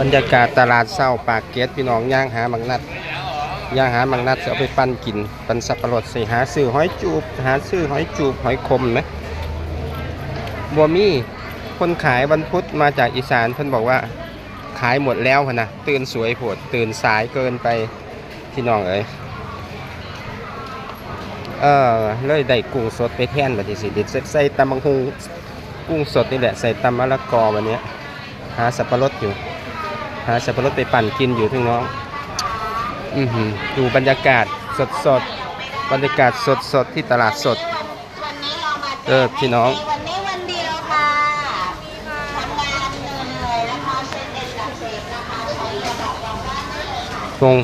บรรยากาศตลาดเศร้าปากเกร็ดพี่น้องย่างหามังนัดย่างหามังนัดจะเอาไปปั้นกินปั้นสับปะรดใส่หาซื้อหอยจูบหาซื้อหอยจูบหอยคมไหมบัวมี่คนขายวันพุธมาจากอีสานเพิ่นบอกว่าขายหมดแล้วพนะตื่นสวยโผดตื่นสายเกินไปพี่น้องเอ้ยเออเลยได้กุ้งสดไปแทนบัดนี้สิเด็ดใส่ตำบังฮุงกุ้งสดนี่แหละใส่ตำมะละกอวันนี้หาสับปะรดอยู่าสับปะรดไปปั่นกินอยู่พี่น้องอือหือดูบรรยากาศสดสดๆบรรยากาศสดสดๆที่ตลาดสดวันนี้เรามาเออพี่น้องวันนี้วันเดียวค่ะทำงานเหนื่อยนะคะเช็คเอ็นกับเชฟนะคะใช้กระบอกรองด้านได้เลยค่ะทง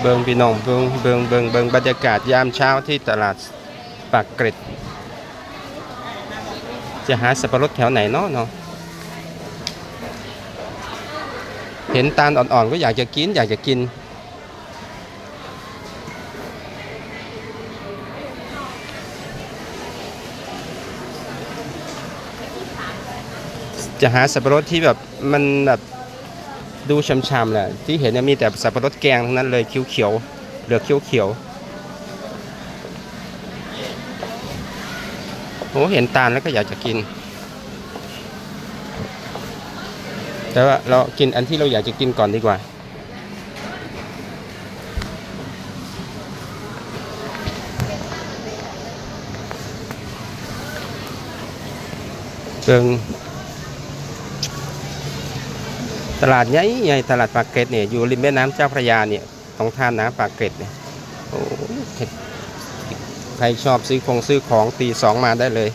เบิงพี่น้องเบิงเบิงเบิงเบิงบรรยากาศยามเช้าที่ตลาดปากเกร็ด จะหาสับปะรดแถวไหนเนาะเนาะ เห็นตาลอ่อนๆก็อยากจะกิน อยากจะกิน จะหาสับปะรดที่แบบมันแบบดูช้ำๆแหละที่เห็นเนี่ยมีแต่สับปะรดแกงทั้งนั้นเลยเขียวๆเหลือเขียวๆโอ้เห็นตาลแล้วก็อยากจะกิน แต่ว่าเรากินอันที่เราอยากจะกินก่อนดีกว่า เบิงตลาดใหญ่ใหญ่ตลาดปากเกร็ดเนี่ยอยู่ริมแม่น้ำเจ้าพระยาเนี่ยของทานน้ำปากเกร็ดเนี่ยโอ้ใครชอบซื้อคงซื้อของตีสองมาได้เลย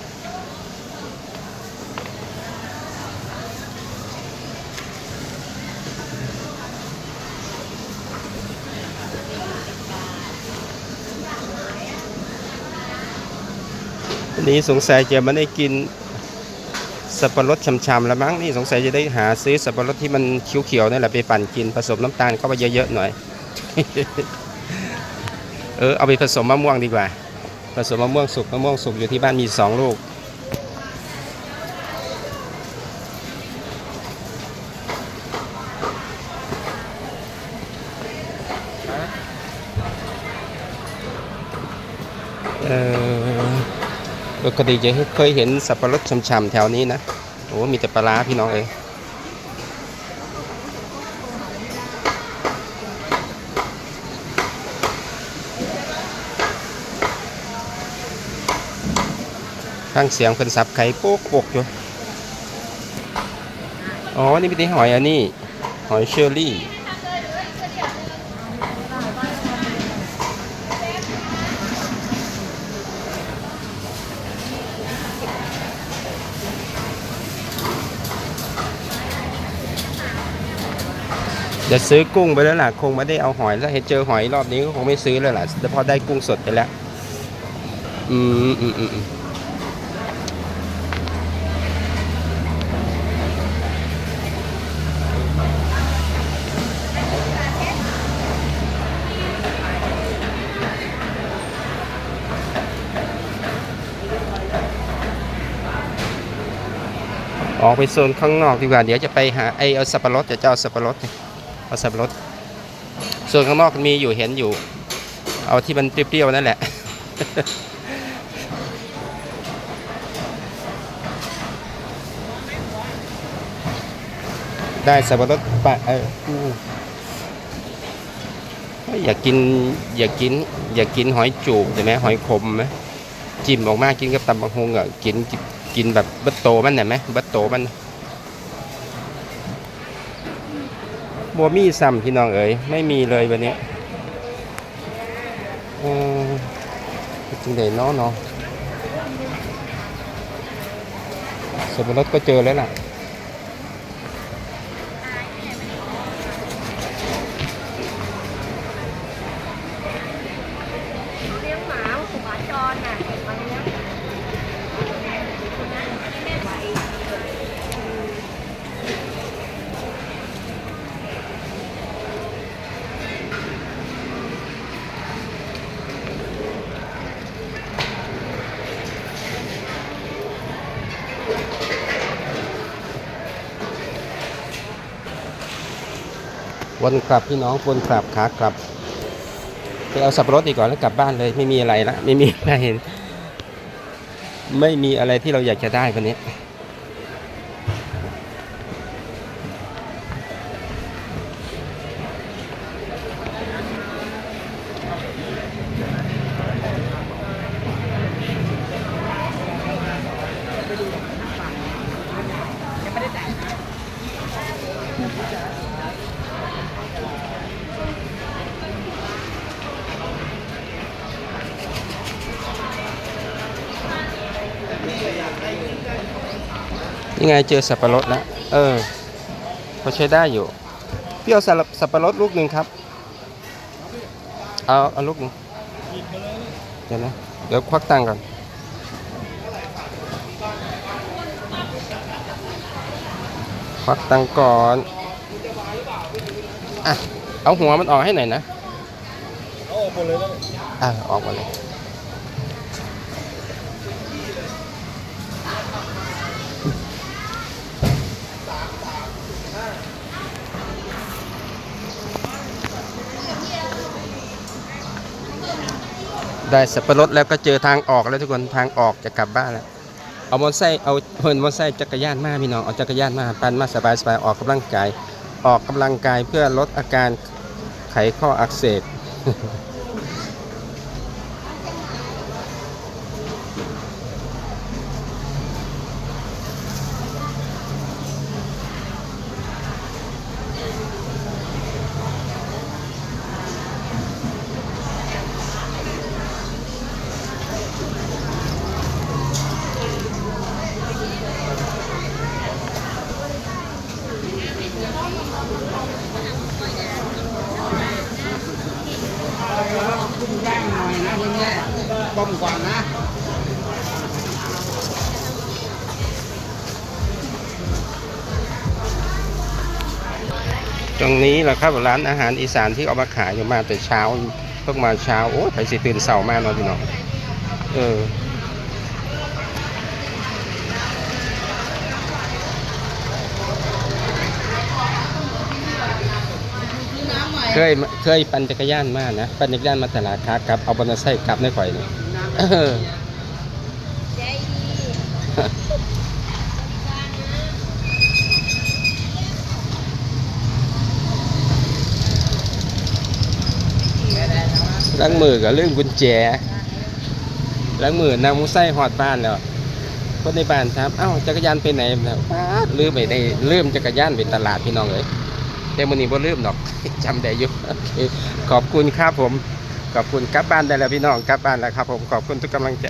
วันนี้สงสัยจะไม่ได้กินสับปะรดช้ำๆแล้วมั้งนี่สงสัยจะได้หาซื้อสับปะรดที่มันเขียวๆนี่แหละไปปั่นกินผสมน้ำตาลเข้าไปเยอะๆหน่อย เออเอาไปผสมมะม่วงดีกว่า ผสมมะม่วงสุกมะม่วงสุกอยู่ที่บ้านมีสองลูกเออ ปกติจะเคยเห็นสับปะรดช่ำๆแถวนี้นะ โอ้มีแต่ปลาร้าพี่น้องเอ้ยข้างเสียงเป็นสับไข่โป๊กโปกอยู่ อ๋อ นี่เป็นหอยอันนี้ หอยเชอรี่ จะซื้อกุ้งไปแล้วล่ะ คงไม่ได้เอาหอยแล้วเห็นเจอหอยรอบนี้ก็คงไม่ซื้อแล้วล่ะแต่พอได้กุ้งสดไปแล้ว อืมอืมอืมอืมออกไปโซนข้างนอกดีกว่า เดี๋ยวจะไปหาไอเอาสับปะรดจะเจะเอาสับปะรดเอาสับปะรดส่วนข้างนอกมีอยู่เห็นอยู่ เอาที่มันเปรี้ยวๆนั่นแหละได้สับปะรดปะเอออยากกินอยากกินอยากกินหอยจูบใช่ไหมหอยขมไหมจิ้มออกมากินกับตำบักฮงอะกินกินแบบบัตโตมันเห็นไหมบัตโตมัน บัวมีซ้ำพี่น้องเอ๋ยไม่มีเลยวันนี้จริงเดเนาะเนาะสับปะรดก็เจอแล้วล่ะ เลี้ยงหมาหมาจรน่ะมาเลี้ยง อ วนกลับพี่น้องวนกลับขากลับไปเอาสับปะรดอีกก่อนแล้วกลับบ้านเลย ไม่มีอะไรละไม่มีอะไรไม่มีอะไรที่เราอยากจะได้วันนี้ ยังไงเจอสับปะรดแล้วเออพอใช้ได้อยู่พี่เอาสับสับปะรดลูกหนึ่งครับ เอาเอาลูกหนึ่งเดี๋ยวนะเดี๋ยวควักตังก่อนควักตังก่อนอะเอาหัวมันออกให้หน่อยนะเอาออกหมดเลยอะออกมาเลย ได้สับปะรดแล้วก็เจอทางออกแล้วทุกคนทางออกจะกลับบ้านแล้วเอามอเตอร์ไซค์เอาเพิ่นมอเตอร์ไซค์จักรยานมาพี่น้องเอาจักรยานมาปั่นมาสบายสบายๆออกกำลังกายออกกำลังกายเพื่อลดอาการไขข้ออักเสบ ตรงนี้แหละครับร้านอาหารอีสานที่เอามาขายอยู่มาแต่เช้าเพิ่งมาเช้าโอ้ยไปสิตื่นเสาร์มากเนาะพี่น้องเออเคยเคยปั่นจักรยานมานะปั่นจักรยานมาตลาดค้ากลับเอาบอลไซค์กลับในข่อยนี่เออ ใจดี ล้างมือกับเรื่องกุญแจล้างมือนำมุ้งไส้หอดบ้านแล้วคนในบ้านถามเอ้าจักรยานไปไหนแล้วป้าลืมไปในลืมจักรยานไปตลาดพี่น้องเลยแต่มันนี้บ่ลืมดอกจำได้อยู่ขอบคุณครับผมขอบคุณกลับบ้านได้แล้วพี่น้องกลับบ้านแล้วครับผมขอบคุณทุกกำลังใจ